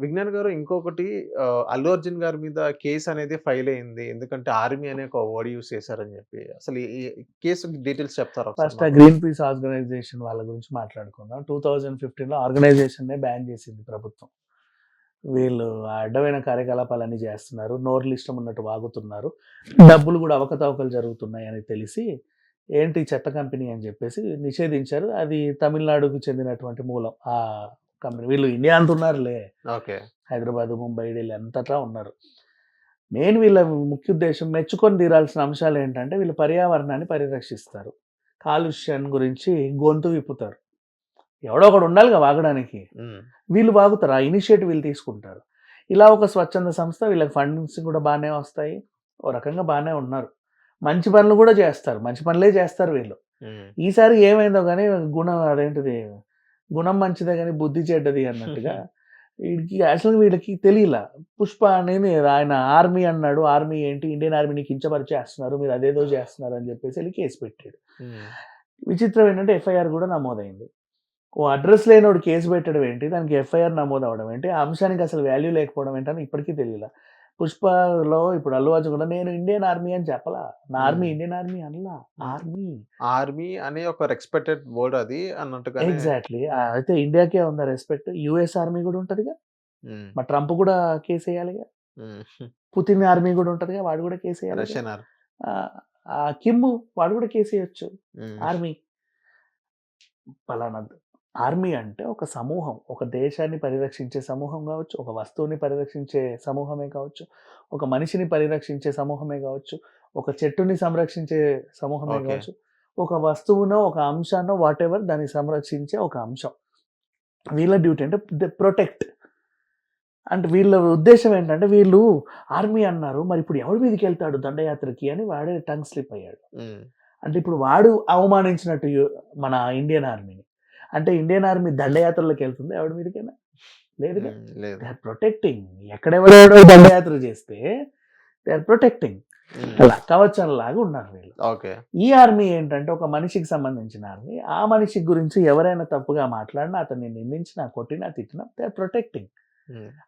విజ్ఞాన్ గారు ఇంకొకటి అల్లు అర్జున్ గారి మీద కేసు అనేది ఫైల్ అయింది. ఎందుకంటే ఆర్మీ అనే ఒక వర్డ్ యూస్ చేశారని చెప్పి. అసలు ఈ కేసు డీటెయిల్స్ చెప్తారా ఫస్ట్ ఆ? గ్రీన్ పీస్ ఆర్గనైజేషన్ వాళ్ళ గురించి మాట్లాడుకుందాం. టూ థౌజండ్ ఫిఫ్టీన్లో ఆర్గనైజేషన్నే బ్యాన్ చేసింది ప్రభుత్వం. వీళ్ళు అడ్డమైన కార్యకలాపాలన్నీ చేస్తున్నారు. నోర్లు ఇష్టం ఉన్నట్టు వాగుతున్నారు. డబ్బులు కూడా అవకతవకలు జరుగుతున్నాయి అని తెలిసి ఏంటి చెత్త కంపెనీ అని చెప్పేసి నిషేధించారు. అది తమిళనాడుకు చెందినటువంటి మూలం. ఆ కంపెనీ వీళ్ళు ఇండియా అంటున్నారులే. ఓకే. హైదరాబాద్ ముంబై ఢిల్లీ అంతటా ఉన్నారు. మెయిన్ వీళ్ళ ముఖ్య ఉద్దేశం మెచ్చుకొని తీరాల్సిన అంశాలు ఏంటంటే వీళ్ళు పర్యావరణాన్ని పరిరక్షిస్తారు. కాలుష్యం గురించి గొంతు విప్పుతారు. ఎవడో ఒకడు ఉండాలిగా వాగడానికి. వీళ్ళు వాగుతారు. ఆ ఇనిషియేటివ్ వీళ్ళు తీసుకుంటారు. ఇలా ఒక స్వచ్ఛంద సంస్థ వీళ్ళకి ఫండ్స్ కూడా బాగానే వస్తాయి. ఓ రకంగా బాగానే ఉన్నారు. మంచి పనులు కూడా చేస్తారు. మంచి పనులే చేస్తారు వీళ్ళు. ఈసారి ఏమైందో కానీ గుణం అదేంటిది? గుణం మంచిదే కానీ బుద్ధి చెడ్డది అన్నట్టుగా వీడికి అసలు వీళ్ళకి తెలియలా. పుష్ప అనేది ఆయన ఆర్మీ అన్నాడు. ఆర్మీ ఏంటి? ఇండియన్ ఆర్మీని కించపరిచి చేస్తున్నారు మీరు అదేదో చేస్తున్నారు అని చెప్పేసి వెళ్ళి కేసు పెట్టాడు. విచిత్రం ఏంటంటే ఎఫ్ఐఆర్ కూడా నమోదైంది. ఓ అడ్రస్ లేనోడు కేసు పెట్టడం ఏంటి? దానికి ఎఫ్ఐఆర్ నమోదు అవడం ఏంటి? ఆ అంశానికి అసలు వాల్యూ లేకపోవడం ఏంటని ఇప్పటికీ తెలియలా. పుష్పలో ఇప్పుడు అల్లు అర్జున్ కూడా నేను ఇండియన్ ఆర్మీ అని చెప్పలా. నా ఆర్మీ. ఇండియన్ ఆర్మీ అనలా. ఆర్మీ. ఆర్మీ అనే ఒక రెస్పెక్టెడ్ వర్డ్ అది అన్నట్టుగానే ఎగ్జాక్ట్లీ. అయితే ఇండియాకే ఉందా రెస్పెక్ట్? యుఎస్ ఆర్మీ కూడా ఉంటదిగా. మా ట్రంప్ కూడా కేసు వేయాలిగా పుతిన్ ఆర్మీ కూడా ఉంటదిగా వాడు కూడా కేసు వేయాలి రష్యన్ ఆర్ ఆ కిమ్ వాడు కూడా కేసు వేయచ్చు ఆర్మీ. పలానా ఆర్మీ అంటే ఒక సమూహం. ఒక దేశాన్ని పరిరక్షించే సమూహం కావచ్చు ఒక వస్తువుని పరిరక్షించే సమూహమే కావచ్చు ఒక మనిషిని పరిరక్షించే సమూహమే కావచ్చు ఒక చెట్టుని సంరక్షించే సమూహమే. కావచ్చు. ఒక వస్తువునో ఒక అంశాన్నో వాట్ ఎవర్ దాన్ని సంరక్షించే ఒక అంశం. వీళ్ళ డ్యూటీ అంటే ప్రొటెక్ట్. అంటే వీళ్ళ ఉద్దేశం ఏంటంటే వీళ్ళు ఆర్మీ అన్నారు మరి ఇప్పుడు ఎవరి మీదకి వెళ్తాడు దండయాత్రకి అని వాడే టంగ్ స్లిప్ అయ్యాడు. అంటే ఇప్పుడు వాడు అవమానించినట్టు మన ఇండియన్ ఆర్మీని. అంటే ఇండియన్ ఆర్మీ దండయాత్రలోకి వెళ్తుంది ఎవడి మీదకైనా? లేదు. They are protecting. ఎక్కడెవడెవడో దండయాత్ర చేస్తే దే ఆర్ ప్రొటెక్టింగ్. అలా. కవచం లాగా ఉన్నారు వీళ్ళు. ఓకే. ఈ ఆర్మీ ఏంటంటే ఒక మనిషికి సంబంధించిన ఆర్మీ. ఆ మనిషి గురించి ఎవరైనా తప్పుగా మాట్లాడినా అతన్ని నిందించినా కొట్టినా తిట్టినా దే ఆర్ ప్రొటెక్టింగ్.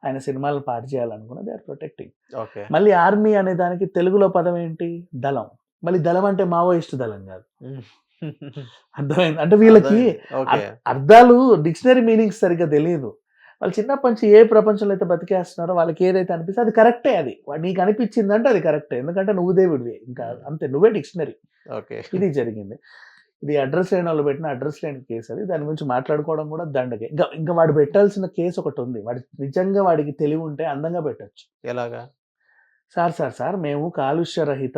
ఆయన సినిమాలు పాటు చేయాలనుకున్నా దే ఆర్ ప్రొటెక్టింగ్. ఓకే. మళ్ళీ ఆర్మీ అనే దానికి తెలుగులో పదం ఏంటి? దళం. మళ్ళీ దళం అంటే మావోయిస్ట్ దళం కాదు. అర్థమైంది. అంటే వీళ్ళకి అర్థాలు డిక్షనరీ మీనింగ్స్ సరిగ్గా తెలియదు వాళ్ళు చిన్నప్పటి నుంచి ఏ ప్రపంచంలో అయితే బతికేస్తున్నారో వాళ్ళకి ఏదైతే అనిపిస్తే అది కరెక్టే అది. నీకు అనిపించిందంటే అది కరెక్టే. ఎందుకంటే నువ్వు దేవుడివి. ఇంకా అంతే నువ్వే డిక్షనరీ. ఓకే. ఇది జరిగింది. ఇది అడ్రస్ లేని వాళ్ళు పెట్టిన అడ్రస్ లేని కేసు అది. దాని గురించి మాట్లాడుకోవడం కూడా దండగే ఇంకా ఇంకా వాడు పెట్టాల్సిన కేసు ఒకటి ఉంది. వాడి నిజంగా వాడికి తెలివి ఉంటే అందంగా పెట్టొచ్చు. ఎలాగా? సార్ సార్ సార్ మేము కాలుష్య రహిత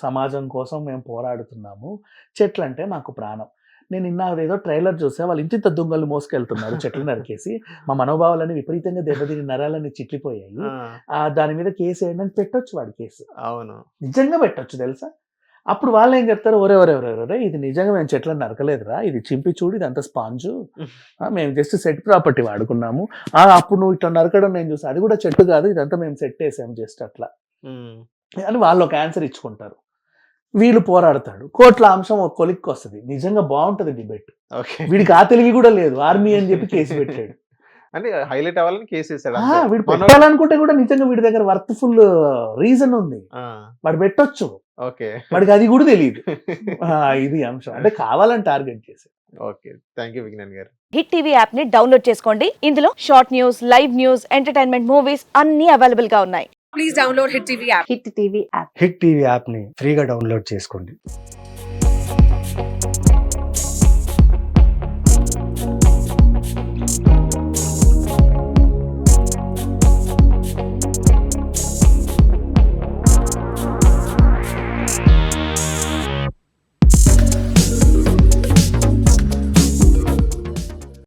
సమాజం కోసం మేము పోరాడుతున్నాము. చెట్లు అంటే మాకు ప్రాణం. నేను నిన్న ఏదో ట్రైలర్ చూసా వాళ్ళు ఇంత దుంగలు మోసుకెళ్తున్నారు చెట్లు నరికేసి. మా మనోభావాలని విపరీతంగా దెబ్బతిని నరాలని చిట్లిపోయాయి. ఆ, దాని మీద కేసు ఏంటని పెట్టొచ్చు వాడి కేసు. అవును. నిజంగా పెట్టొచ్చు తెలుసా? అప్పుడు వాళ్ళు ఏం చెప్తారు? ఒరే ఒరే ఒరే ఒరే ఇది నిజంగా మేము చెట్లను నరకలేదురా. ఇది చింపి చూడు ఇది అంత స్పాంజు. ఆ, మేము జస్ట్ సెట్ ప్రాపర్టీ వాడుకున్నాము. ఆ, అప్పుడు నువ్వు ఇట్లా నరకడం నేను చూసా. అది కూడా చెట్టు కాదు ఇదంతా మేము సెట్ వేసాం జస్ట్ అట్లా. అని వాళ్ళు ఒక ఆన్సర్ ఇచ్చుకుంటారు. వీళ్ళు పోరాడతాడు. కోట్ల అంశం ఒక కొలిక్కి వస్తుంది. నిజంగా బాగుంటది డిబేట్. ఓకే. వీడికి ఆ తెలివి కూడా లేదు. ఆర్మీ అని చెప్పి కేసు పెట్టాడు. అంటే హైలైట్ అవ్వాలని కేసు వేసాడు ఆ, అంతే. వీడు మనోడు- పెట్టాలనుకుంటే కూడా నిజంగా వీడి దగ్గర వర్త్ఫుల్ రీజన్ ఉంది. ఆ, వాడు పెట్టొచ్చు. ఓకే. వాడికి అది కూడా తెలియదు ఆ, ఇది అంశం. అంటే కావాలని టార్గెట్ చేసి ఓకే. థ్యాంక్ యూ విజ్ఞాన్ గారు. హిట్ టీవీ యాప్ని డౌన్లోడ్ చేసుకోండి. ఇందులో short news live news entertainment movies అన్ని అవైలబుల్గా ఉన్నాయి. Please download Hit TV app. Hit TV app hit TV యాప్ని ఫ్రీగా డౌన్లోడ్ చేసుకోండి.